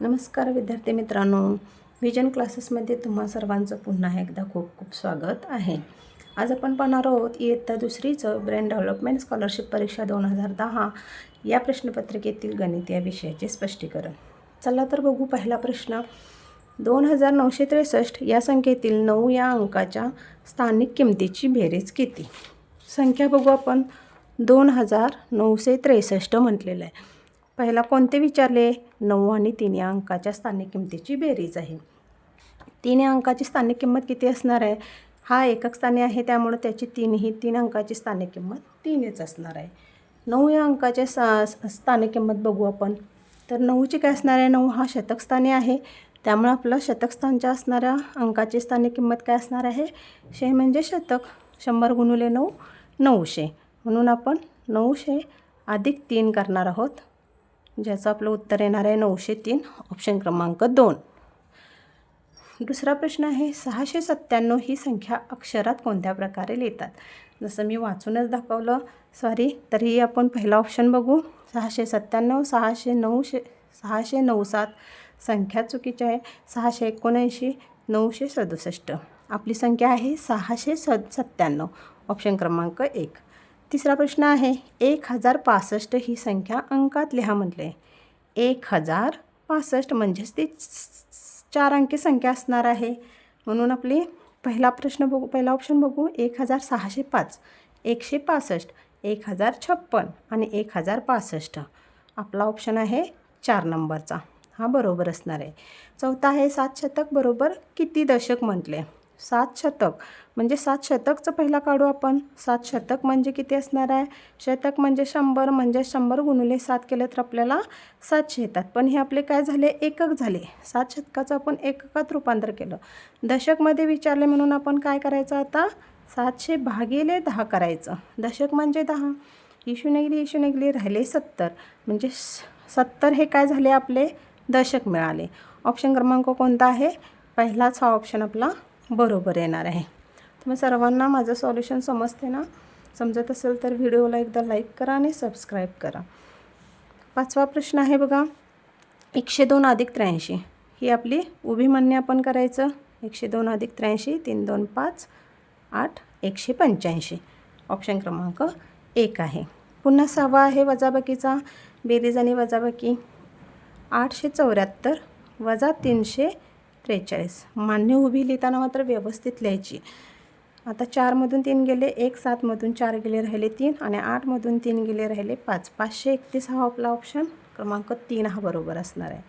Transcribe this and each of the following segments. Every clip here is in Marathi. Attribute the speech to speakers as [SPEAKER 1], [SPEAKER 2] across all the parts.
[SPEAKER 1] नमस्कार विद्यार्थी मित्रांनो विजन क्लासेसमध्ये तुम्हा सर्वांचं पुन्हा एकदा खूप खूप स्वागत आहे. आज आपण पाहणार आहोत इयत्ता दुसरीचं ब्रेन डेव्हलपमेंट स्कॉलरशिप परीक्षा दोन हजार दहा या प्रश्नपत्रिकेतील गणित या विषयाचे स्पष्टीकरण. चला तर बघू पहिला प्रश्न. दोन हजार नऊशे त्रेसष्ट या संख्येतील नऊ या अंकाच्या स्थानिक किमतीची बेरीज किती? संख्या बघू आपण. दोन हजार नऊशे त्रेसष्ट म्हटलेलं आहे. पहिला कोणते विचारले? नऊ आणि तीन या अंकाच्या स्थानिक किमतीची बेरीज आहे. तीन या अंकाची स्थानिक किंमत किती असणार आहे? हा एकक स्थानी आहे त्यामुळे त्याची तीन ही तीन अंकाची स्थानिक किंमत तीनच असणार आहे. नऊ या अंकाच्या सा स्थानिक किंमत बघू आपण. तर नऊची काय असणार आहे? नऊ हा शतकस्थानी आहे. त्यामुळे आपलं शतकस्थानच्या असणाऱ्या अंकाची स्थानिक किंमत काय असणार आहे? शे म्हणजे शतक. शंभर गुणुले नऊ नऊशे. म्हणून आपण नऊशे अधिक तीन करणार आहोत. म्हणजे ज्याचं आपलं उत्तर येणार आहे नऊशे तीन ऑप्शन क्रमांक दोन. दुसरा प्रश्न आहे सहाशे सत्त्याण्णव ही संख्या अक्षरात कोणत्या प्रकारे लिहितात? जसं मी वाचूनच दाखवलं सॉरी तरीही आपण पहिला ऑप्शन बघू. सहाशे सत्त्याण्णव सहाशे नऊशे सहाशे नऊ सात संख्या चुकीची आहे. सहाशे एकोणऐंशी नऊशे सदुसष्ट. आपली संख्या आहे सहाशे स सत्त्याण्णव ऑप्शन क्रमांक एक. तिसरा प्रश्न आहे एक हजार पासष्ट ही संख्या अंकात लिहा म्हटले एक हजार पासष्ट म्हणजेच ती चार अंकी संख्या असणार आहे. म्हणून आपली पहिला प्रश्न बघू पहिला ऑप्शन बघू. एक हजार सहाशे पाच एकशे पासष्ट एक हजार छप्पन आणि एक हजार पासष्ट आपला ऑप्शन आहे चार नंबरचा. हा बरोबर असणार आहे. चौथा आहे सात शतक बरोबर किती दशक म्हटले सात शतक. म्हणजे सात शतकचं पहिला काढू आपण. सात शतक म्हणजे किती असणार आहे? शतक म्हणजे शंभर म्हणजे शंभर गुणुले सात केले तर आपल्याला सातशे येतात. पण हे आपले काय झाले? एकक झाले. सात शतकाचं आपण एककात रूपांतर केलं. दशकमध्ये विचारले म्हणून आपण काय करायचं आता? सातशे भागिले दहा करायचं. दशक म्हणजे दहा. इशू निघली इशू निघली राहिले सत्तर. म्हणजे सत्तर हे काय झाले आपले? दशक मिळाले. ऑप्शन क्रमांक कोणता आहे? पहिलाच हा ऑप्शन आपला बरोबर येणार आहे. तुम्ही सर्वांना माझं सॉल्युशन समजते ना? समजत असेल तर व्हिडिओला एकदा लाईक करा आणि सबस्क्राईब करा. पाचवा प्रश्न आहे बघा एकशे दोन अधिक त्र्याऐंशी. ही आपली उभी म्हणणे आपण करायचं. एकशे दोन अधिक त्र्याऐंशी तीन दोन पाच आठ एकशे पंच्याऐंशी. ऑप्शन क्रमांक एक आहे. पुन्हा सहावा आहे वजाबाकीचा. बेरीज आणि वजाबाकी. आठशे चौऱ्याहत्तर वजा तीनशे त्रेचाळीस. मान्य उभी लिहिताना मात्र व्यवस्थित लिहायची. आता चारमधून तीन गेले एक सातमधून चार गेले राहिले तीन आणि आठमधून तीन गेले राहिले पाच. पाचशे एकतीस हा आपला ऑप्शन क्रमांक तीन हा बरोबर असणार आहे.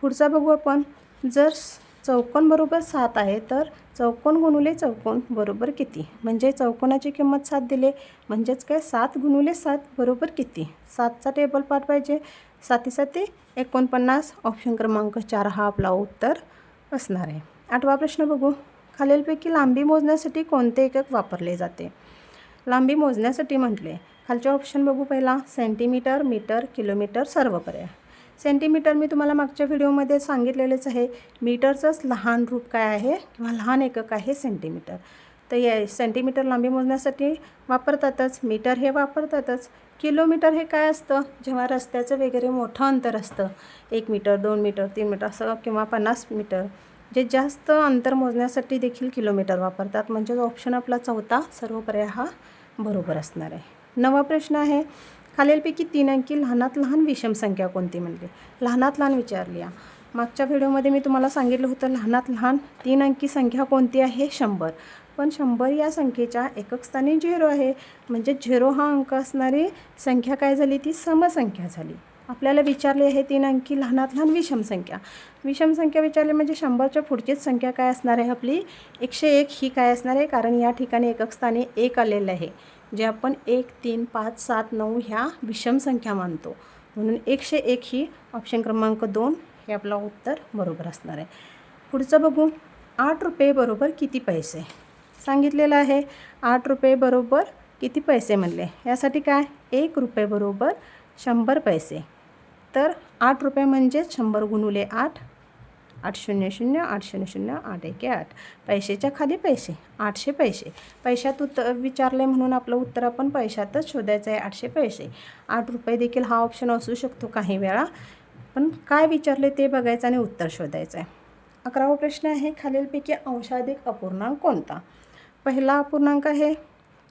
[SPEAKER 1] पुढचा बघू आपण. जर चौकोन बरोबर सात आहे तर चौकोन गुणुले चौकोन बरोबर किती? म्हणजे चौकोनाची किंमत सात दिले म्हणजेच काय? सात गुणुले सात बरोबर किती? सातचा टेबल पाठ पाहिजे. साती साती एकोणपन्नास. ऑप्शन क्रमांक चार हा आपला उत्तर असणार आहे. आठवा प्रश्न बघू. खालीलपैकी लांबी मोजण्यासाठी कोणते एकक वापरले जाते? लांबी मोजण्यासाठी म्हटले खालचे ऑप्शन बघू पहिला. सेंटीमीटर मीटर किलोमीटर सर्व पर्याय सेंटीमीटर मी तुम्हाला मागच्या व्हिडिओमध्ये सांगितलेलेच आहे. मीटरचंच लहान रूप काय आहे? किंवा लहान एकक आहे सेंटीमीटर तर या सेंटीमीटर लांबी मोजण्यासाठी वापरतातच. मीटर हे वापरतातच. किलोमीटर हे काय असतं? जेव्हा रस्त्याचं वगैरे मोठं अंतर असतं. एक मीटर दोन मीटर तीन मीटर असं किंवा पन्नास मीटर. जे जास्त अंतर मोजण्यासाठी देखील किलोमीटर वापरतात. म्हणजेच ऑप्शन आपला चौथा सर्व पर्याय हा बरोबर असणार आहे. नवा प्रश्न आहे. खालीलपैकी तीन अंकी लहानात लहान विषम संख्या कोणती म्हणली लहानात लहान विचारली या मागच्या व्हिडिओमध्ये मी तुम्हाला सांगितलं होतं लहानात लहान तीन अंकी संख्या कोणती आहे? शंभर. पण शंभर या संख्येच्या एककस्थानी झिरो आहे. म्हणजे झिरो हा अंक असणारी संख्या काय झाली? ती समसंख्या झाली. आपल्याला विचारली आहे तीन अंकी लहानात लहान विषम संख्या. विषम संख्या विचारली म्हणजे शंभरच्या पुढचीच संख्या काय असणार आहे आपली? एकशे एक ही काय असणार आहे? कारण या ठिकाणी एककस्थानी एक आलेलं आहे. जे आपण एक तीन पाच सात नऊ ह्या विषम संख्या मानतो. म्हणून एकशे एक ही ऑप्शन क्रमांक दोन हे आपलं उत्तर बरोबर असणार आहे. पुढचं बघू. आठ रुपये बरोबर किती पैसे? सांगितलेलं आहे. आठ रुपये बरोबर किती पैसे म्हणले? यासाठी काय? एक रुपये बरोबर शंभर पैसे. तर आठ रुपये म्हणजेच शंभर गुणुले आठ. आठ शून्य शून्य आठ शून्य शून्य आठ एके आठ. पैशाच्या खाली पैसे आठशे पैसे. पैशात उत्तर विचारले म्हणून आपलं उत्तर आपण पैशातच शोधायचं आहे आठशे पैसे. आठ रुपये देखील हा ऑप्शन असू शकतो काही वेळा. पण काय विचारले ते बघायचं आणि उत्तर शोधायचं आहे. अकरावा प्रश्न आहे खालीलपैकी अंशाधिक अपूर्णांक कोणता? पहिला अपूर्णांक आहे.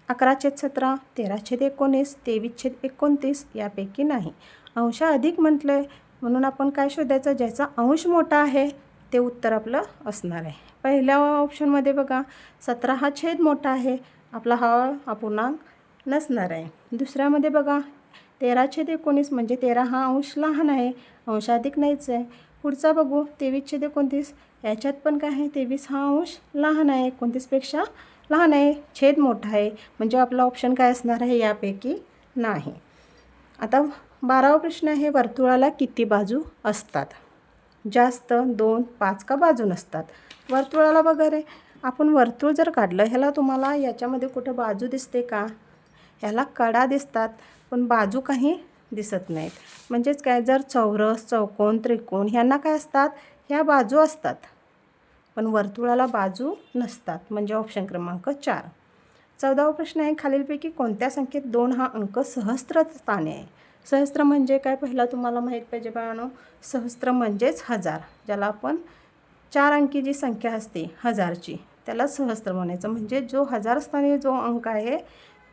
[SPEAKER 1] अकरा छेद सतरा तेरा छेद एकोणीस तेवीस छेद एकोणतीस यापैकी नाही. अंश अधिक म्हटलं आहे म्हणून आपण काय शोधायचं? ज्याचा अंश मोठा आहे ते उत्तर आपलं असणार आहे. पहिल्या ऑप्शनमध्ये बघा सतरा हा छेद मोठा आहे आपला हा अपूर्णांक नसणार आहे. दुसऱ्यामध्ये बघा तेरा छेद एकोणीस म्हणजे तेरा हा अंश लहान आहे अंश अधिक नाहीच आहे. पुढचा बघू तेवीस छेद एकोणतीस याच्यात पण काय आहे? तेवीस हा अंश लहान आहे एकोणतीसपेक्षा लहान आहे छेद मोठा आहे म्हणजे आपला ऑप्शन काय असणार आहे यापैकी नाही. आता बारावा प्रश्न आहे वर्तुळाला किती बाजू असतात? जास्त दोन पाच का बाजू नसतात? वर्तुळाला वगैरे. आपण वर्तुळ जर काढलं ह्याला तुम्हाला याच्यामध्ये कुठं बाजू दिसते का? ह्याला कडा दिसतात पण बाजू काही दिसत नाहीत. म्हणजेच काय? जर चौरस चौकोन त्रिकोण ह्यांना काय असतात? ह्या बाजू असतात. पण वर्तुळाला बाजू नसतात म्हणजे ऑप्शन क्रमांक चार. चौदावा प्रश्न आहे खालीलपैकी कोणत्या संख्येत दोन हा अंक सहस्त्र स्थानी आहे? सहस्त्र म्हणजे काय पहिला तुम्हाला माहीत पाहिजे बाळानो? सहस्त्र म्हणजेच हजार ज्याला आपण चार अंकी जी संख्या असते हजारची त्याला सहस्त्र म्हणायचं. म्हणजे जो हजार स्थानी जो अंक आहे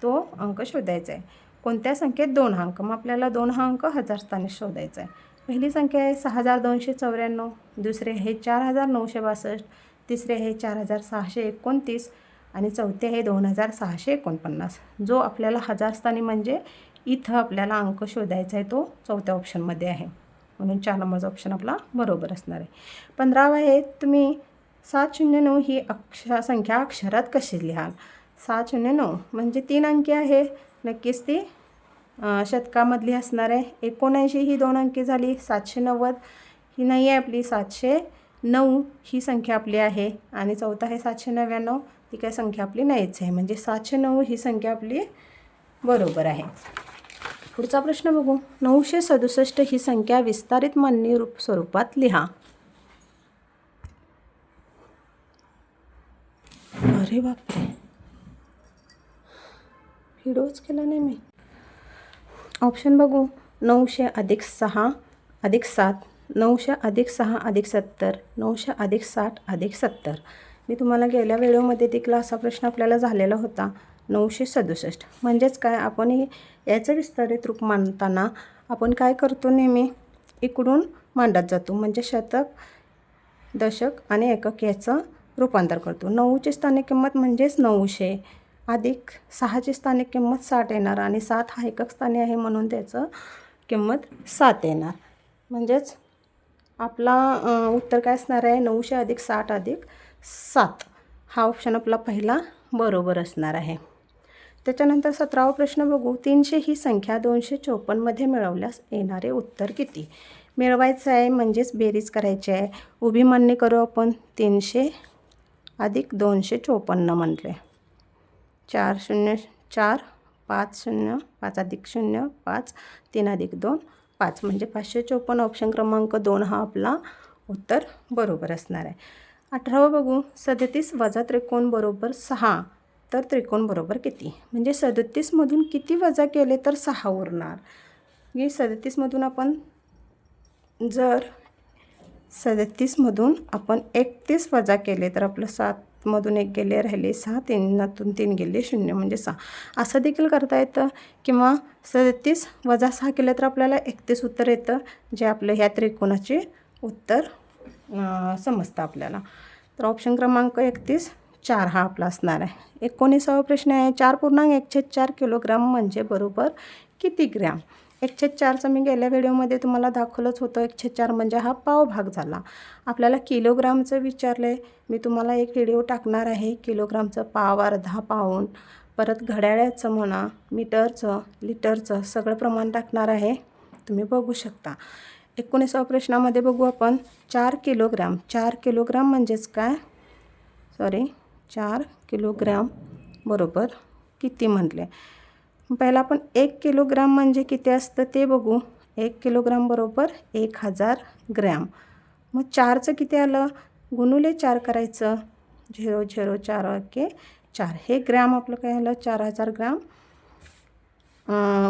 [SPEAKER 1] तो अंक शोधायचा आहे. कोणत्या संख्येत दोन हा अंक? मग आपल्याला दोन हा अंक हजार स्थानी शोधायचा आहे. पहिली संख्या आहे सहा हजार दोनशे चौऱ्याण्णव दुसरे आहे चार हजार नऊशे बासष्ट तिसरे आहे चार हजार सहाशे एकोणतीस आणि चौथे आहे दोन हजार सहाशे एकोणपन्नास. जो आपल्याला हजार स्थानी म्हणजे इथं आपल्याला अंक शोधायचा आहे तो चौथ्या ऑप्शनमध्ये आहे. म्हणून चार नंबरचा ऑप्शन आपला बरोबर असणार आहे. पंधरावा आहे तुम्ही सात शून्य नऊ ही अक्ष संख्या अक्षरात कशी लिहाल? सात शून्य नऊ म्हणजे तीन अंकी आहे. नक्कीच ती शतकामधली असणार आहे. एकोणऐंशी ही दोन अंकी झाली सातशे नव्वद. ही नाही आहे आपली सातशे नऊ ही संख्या आपली आहे. आणि चौथा आहे सातशे नव्याण्णव. ती काय संख्या आपली नाहीच आहे. म्हणजे सातशे नऊ ही संख्या आपली बरोबर आहे. पुढचा प्रश्न बघू. नऊशे सदुसष्ट ही संख्या विस्तारित मान्य रूप स्वरूपात लिहा. अरे बापरे. हिडोच केला नाही मी. ऑप्शन बघू. नऊशे अधिक सहा अधिक सात नऊशे अधिक सहा अधिक सत्तर नऊशे अधिक साठ अधिक सत्तर. मी तुम्हाला गेल्या व्हिडिओमध्ये देखील असा प्रश्न आपल्याला झालेला होता. नऊशे सदुसष्ट. म्हणजेच काय? आपण हे याचं विस्तारित रूप मांडताना आपण काय करतो नेहमी? इकडून मांडत जातो. म्हणजे शतक दशक आणि एकक याचं रूपांतर करतो. नऊची स्थानिक किंमत म्हणजेच नऊशे. अधिक सहाची स्थानिक किंमत साठ येणार आणि सात हा एकक स्थानी आहे म्हणून त्याचं किंमत सात येणार. म्हणजेच आपला उत्तर काय असणार आहे? नऊशे अधिक साठ अधिक सात. हा ऑप्शन आपला पहिला बरोबर असणार आहे. त्याच्यानंतर सतरावा प्रश्न बघू. तीनशे ही संख्या दोनशे चोपन्नमध्ये मिळवल्यास येणारे उत्तर किती? मिळवायचं आहे म्हणजेच बेरीज करायची आहे. उभी मान्य करू आपण. तीनशे अधिक दोनशे चोपन्न म्हटले. चार शून्य चार पाच शून्य पाच अधिक शून्य पाच तीन अधिक दोन पाच. म्हणजे पाचशे चोपन्न ऑप्शन क्रमांक दोन हा आपला उत्तर बरोबर असणार आहे. अठरावं बघू. सदतीस वजा त्रिकोण बरोबर सहा. तर त्रिकोण बरोबर किती? म्हणजे सदतीसमधून किती वजा केले तर सहा उरणार? की सदतीसमधून आपण जर सदतीसमधून आपण एकतीस वजा केले तर आपलं सात सातमधून एक गेले राहिले सहा तीनातून तीन गेले शून्य म्हणजे सहा. असं देखील करता येतं किंवा सदतीस वजा सहा केलं तर आपल्याला एकतीस उत्तर येतं जे आपलं ह्या त्रिकोणाचे उत्तर समजतं आपल्याला. तर ऑप्शन क्रमांक एकतीस चार हा आपला असणार आहे. एकोणीसावा प्रश्न आहे चार पूर्णांक एकशे चार किलोग्राम म्हणजे बरोबर किती ग्रॅम? एकशे चारचं मी गेल्या व्हिडिओमध्ये तुम्हाला दाखवलंच होतं. एकशे चार म्हणजे हा पाव भाग झाला. आपल्याला किलोग्रामचं विचारलं आहे मी तुम्हाला एक व्हिडिओ टाकणार आहे. किलोग्रामचं पाव अर्धा पाऊण परत घड्याळ्याचं म्हणा मीटरचं लिटरचं सगळं प्रमाण टाकणार आहे. तुम्ही बघू शकता. एकोणीसाव्या प्रश्नामध्ये बघू आपण. चार किलोग्राम. चार किलोग्राम म्हणजेच काय? सॉरी चार किलोग्राम बरोबर किती म्हटले? पहिला आपण एक किलोग्राम म्हणजे किती असतं ते बघू. एक किलोग्राम बरोबर एक हजार ग्रॅम. मग चारचं किती आलं? गुणुले चार करायचं. झिरो झिरो चार ओके चार. हे ग्रॅम आपलं काय आलं? चार हजार ग्रॅम.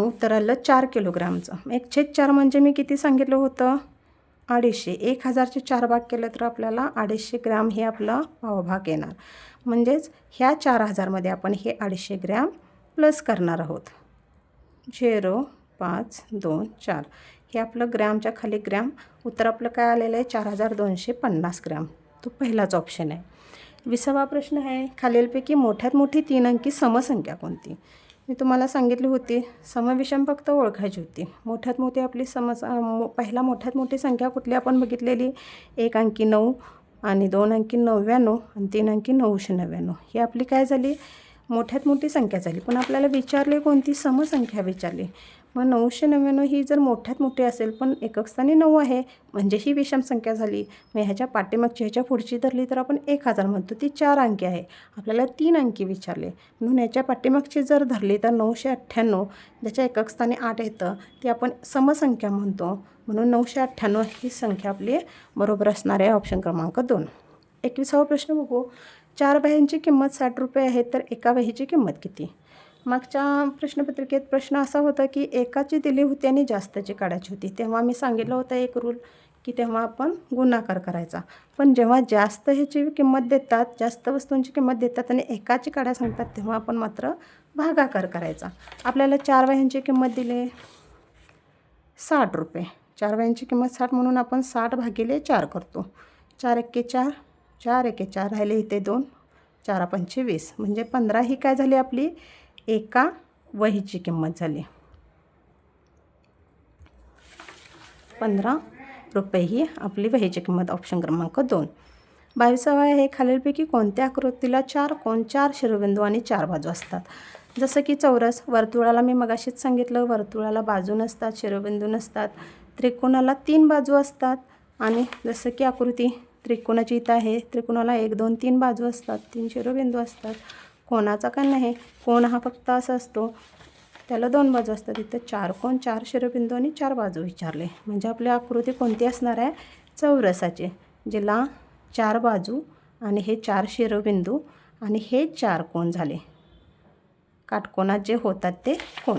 [SPEAKER 1] उत्तर आलं चार किलोग्रामचं. एक छेद चार म्हणजे मी किती सांगितलं होतं? अडीचशे. एक हजारचे चार भाग केलं तर आपल्याला अडीचशे ग्रॅम हे आपलं पावभाग येणार. म्हणजेच ह्या चार हजारमध्ये आपण हे अडीचशे ग्रॅम प्लस करणार आहोत. झिरो पाच दोन चार. हे आपलं ग्रॅमच्या खाली ग्रॅम. उत्तर आपलं काय आलेलं आहे? चार हजार दोनशे पन्नास ग्रॅम. तो पहिलाच ऑप्शन आहे. विसावा प्रश्न आहे. खालीलपैकी मोठ्यात मोठी तीन अंकी समसंख्या कोणती? मी तुम्हाला सांगितली होती. समविषम फक्त ओळखायची होती. मोठ्यात मोठी आपली समस मो पहिला मोठ्यात मोठी संख्या कुठली आपण बघितलेली? एक अंकी नऊ आणि दोन अंकी नव्याण्णव आणि तीन अंकी नऊशे नव्याण्णव. ही आपली काय झाली? मोठ्यात मोठी संख्या झाली. पण आपल्याला विचारले कोणती? समसंख्या विचारली. मग नऊशे नव्याण्णव ही जर मोठ्यात मोठी असेल पण एकक स्थानी नऊ आहे म्हणजे ही विषम संख्या झाली. मग ह्याच्या पाठीमागची ह्याच्या पुढची धरली तर आपण एक हजार म्हणतो. ती चार अंकी आहे. आपल्याला तीन अंकी विचारले. म्हणून ह्याच्या पाठीमागची जर धरली तर नऊशे अठ्ठ्याण्णव ज्याच्या एकक स्थानी आठ येतं ती आपण समसंख्या म्हणतो. म्हणून नऊशे अठ्ठ्याण्णव ही संख्या आपली बरोबर असणार आहे ऑप्शन क्रमांक दोन. एकविसावा प्रश्न बघू. चार वह्यांची किंमत साठ रुपये आहे तर एका वहीची किंमत किती? मागच्या प्रश्नपत्रिकेत प्रश्न असा होता की एकाची दिली होती आणि जास्तची काढायची होती. तेव्हा मी सांगितलं होतं एक रूल की तेव्हा आपण गुणाकार करायचा. पण जेव्हा जास्त ह्याची किंमत देतात जास्त वस्तूंची किंमत देतात आणि एकाची काढा सांगतात तेव्हा आपण मात्र भागाकार करायचा. आपल्याला चार वह्यांची किंमत दिली. साठ रुपये. चार वह्यांची किंमत साठ म्हणून आपण साठ भागिले चार करतो. चार एक्के चार. चार एके चार राहिले इथे दोन. चारा पंचे वीस. म्हणजे पंधरा ही काय झाली आपली? एका वहीची किंमत झाली. पंधरा रुपये ही आपली वहीची किंमत ऑप्शन क्रमांक दोन. बावीसावा आहे खालीलपैकी कोणत्या आकृतीला चार कोण चार शिरोबिंदू आणि चार बाजू असतात? जसं की चौरस वर्तुळाला मी मगाशीच सांगितलं वर्तुळाला बाजू नसतात शिरोबिंदू नसतात त्रिकोणाला तीन बाजू असतात. आणि जसं की आकृती त्रिकोणाची इथं आहे. त्रिकोणाला एक दोन तीन बाजू असतात. तीन शिरोबिंदू असतात. कोणाचा का नाही. कोण हा फक्त असा असतो. त्याला दोन बाजू असतात. इथं चार कोण चार शिरोबिंदू आणि चार बाजू विचारले. म्हणजे आपली आकृती कोणती असणार आहे? चौरसाचे. जिला चार बाजू आणि हे चार शिरोबिंदू आणि हे चार कोण झाले? काटकोणात जे होतात ते कोण?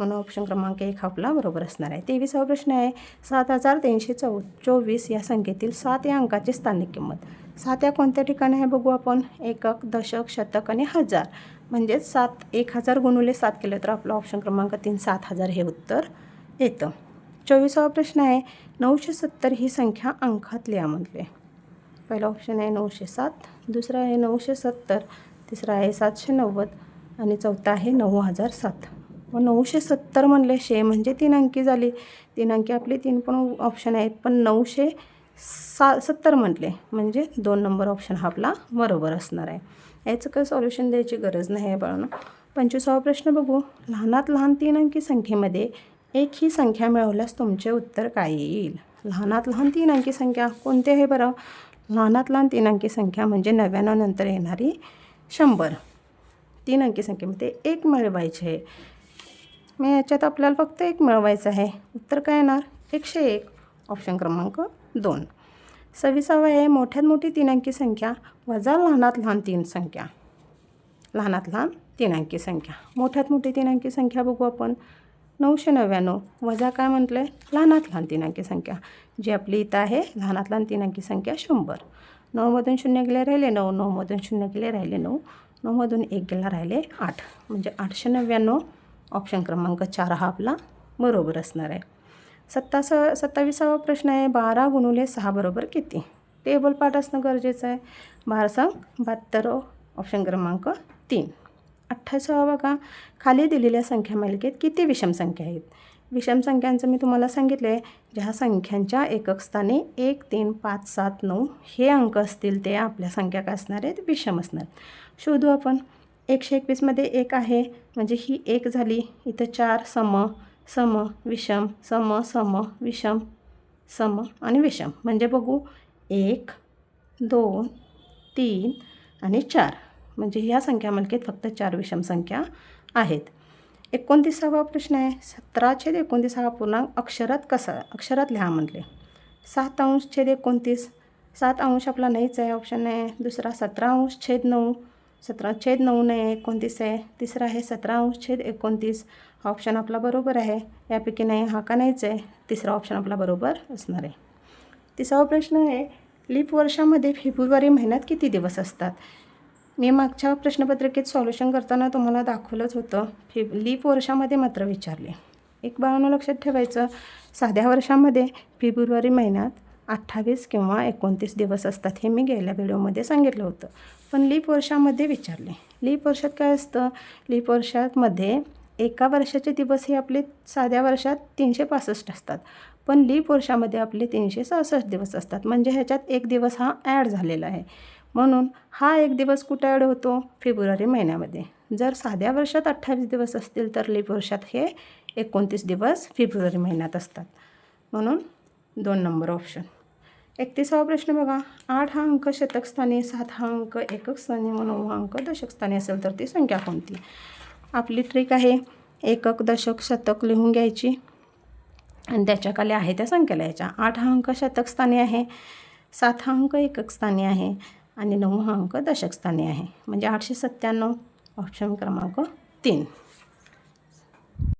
[SPEAKER 1] म्हणून ऑप्शन क्रमांक एक आपला बरोबर असणार आहे. तेवीसावा प्रश्न आहे सात हजार तीनशे चौ चोवीस या संख्येतील सात या अंकाची स्थानिक किंमत. सात या कोणत्या ठिकाणी आहे बघू आपण? एकक दशक शतक आणि हजार. म्हणजेच सात एक हजार गुणुले सात केले तर आपलं ऑप्शन क्रमांक तीन सात हजार हे उत्तर येतं. चोवीसावा प्रश्न आहे नऊशे सत्तर ही संख्या अंकात लिहा म्हटले. पहिला ऑप्शन आहे नऊशे सात दुसरा आहे नऊशे सत्तर तिसरा आहे सातशे नव्वद आणि चौथा आहे नऊ हजार सात. मग नऊशे सत्तर म्हणले शे म्हणजे तीन अंकी झाली. तीन अंकी आपली तीन पण ऑप्शन आहेत पण नऊशे सा सत्तर म्हटले म्हणजे दोन नंबर ऑप्शन हा आपला बरोबर असणार आहे. याचं काही सॉल्युशन द्यायची गरज नाही आहे बाळांनो. पंचवीसावा प्रश्न बघू. लहानात लहान तीन अंकी संख्येमध्ये एक ही संख्या मिळवल्यास तुमचे उत्तर काय येईल? लहानात लहान तीन अंकी संख्या कोणती आहे बरं? लहानात लहान तीन अंकी संख्या म्हणजे नव्याण्णव नंतर येणारी शंभर. तीन अंकी संख्येमध्ये एक मिळवायचे आहे. मग याच्यात आपल्याला फक्त एक मिळवायचं आहे. उत्तर काय येणार? एकशे एक. ऑप्शन क्रमांक दोन. सव्वीसावा आहे मोठ्यात मोठी तीन अंकी संख्या वजा लहानात लहान तीन संख्या. लहानात लहान तीन अंकी संख्या. मोठ्यात मोठी तीन अंकी संख्या बघू आपण. नऊशे नव्याण्णव. वजा काय म्हटलं आहे लहानात लहान तीन अंकी संख्या. जी आपली इथं आहे लहानात लहान तीन अंकी संख्या शंभर. नऊमधून शून्य गेले राहिले नऊ. नऊमधून शून्य गेले राहिले नऊ. नऊमधून एक गेला राहिले आठ. म्हणजे आठशे नव्याण्णव. ऑप्शन क्रमांक चार हा आपला बरोबर असणार आहे. सत्तास सत्तावीसावा प्रश्न आहे बारा गुणुले सहा बरोबर किती? टेबल पाठ असणं गरजेचं आहे. बारा सांग बहात्तर ऑप्शन क्रमांक तीन. अठ्ठावीसावा बघा खाली दिलेल्या संख्या मालिकेत किती विषम संख्या आहेत? विषम संख्यांचं मी तुम्हाला सांगितलं आहे ज्या संख्यांच्या एककस्थानी एक तीन पाच सात नऊ हे अंक असतील ते आपल्या संख्या काय असणार आहेत विषम असणार. शोधू आपण. एकशे एकवीसमध्ये एक आहे. म्हणजे ही एक झाली. इथं चार सम सम विषम सम सम विषम सम आणि विषम. म्हणजे बघू. एक दोन तीन आणि चार. म्हणजे ह्या संख्या मालिकेत फक्त चार विषम संख्या आहेत. एकोणतीसावा प्रश्न आहे. सतरा छेद एकोणतीसावा पूर्णांक अक्षरात कसा अक्षरात लिहा म्हटले. सात अंश छेद एकोणतीस. सात अंश आपला नाहीच आहे. ऑप्शन आहे दुसरा सतरा अंश छेद नऊ. सतरा छेद नऊ नाही एकोणतीस आहे. तिसरा आहे सतरा अंश छेद एकोणतीस. हा ऑप्शन आपला बरोबर आहे. यापैकी नाही हा का नाहीच आहे. तिसरा ऑप्शन आपला बरोबर असणार आहे. तिसरा प्रश्न आहे लीप वर्षामध्ये फेब्रुवारी महिन्यात किती दिवस असतात? मी मागच्या प्रश्नपत्रिकेत सॉल्युशन करताना तुम्हाला दाखवलंच होतं. फे लीप वर्षामध्ये मात्र विचारले. एक बाळानं लक्षात ठेवायचं. साध्या वर्षामध्ये फेब्रुवारी महिन्यात अठ्ठावीस किंवा एकोणतीस दिवस असतात हे मी गेल्या व्हिडिओमध्ये सांगितलं होतं. पण लीप वर्षामध्ये विचारले. लीप वर्षात काय असतं? लीप वर्षामध्ये एका वर्षाचे दिवस हे आपले साध्या वर्षात तीनशे पासष्ट असतात. पण लीप वर्षामध्ये आपले तीनशे सहासष्ट दिवस असतात. म्हणजे ह्याच्यात एक दिवस हा ॲड झालेला आहे. म्हणून हा एक दिवस कुठं ॲड होतो? फेब्रुवारी महिन्यामध्ये. जर साध्या वर्षात अठ्ठावीस दिवस असतील तर लीप वर्षात हे एकोणतीस दिवस फेब्रुवारी महिन्यात असतात. म्हणून दोन नंबर ऑप्शन. एकतीसावा प्रश्न बघा. आठ हा अंक शतकस्थानी सात हा अंक एकक स्थानी व नऊ हा अंक दशकस्थानी असेल तर ती संख्या कोणती? आपली ट्रिक आहे एकक दशक शतक लिहून घ्यायची. आणि त्याच्याखाली आहे त्या संख्या लिहायच्या आठ हा अंक शतकस्थानी आहे सात हा अंक एकक स्थानी आहे आणि नऊ हा अंक दशकस्थानी आहे. म्हणजे आठशे सत्त्याण्णव ऑप्शन क्रमांक तीन.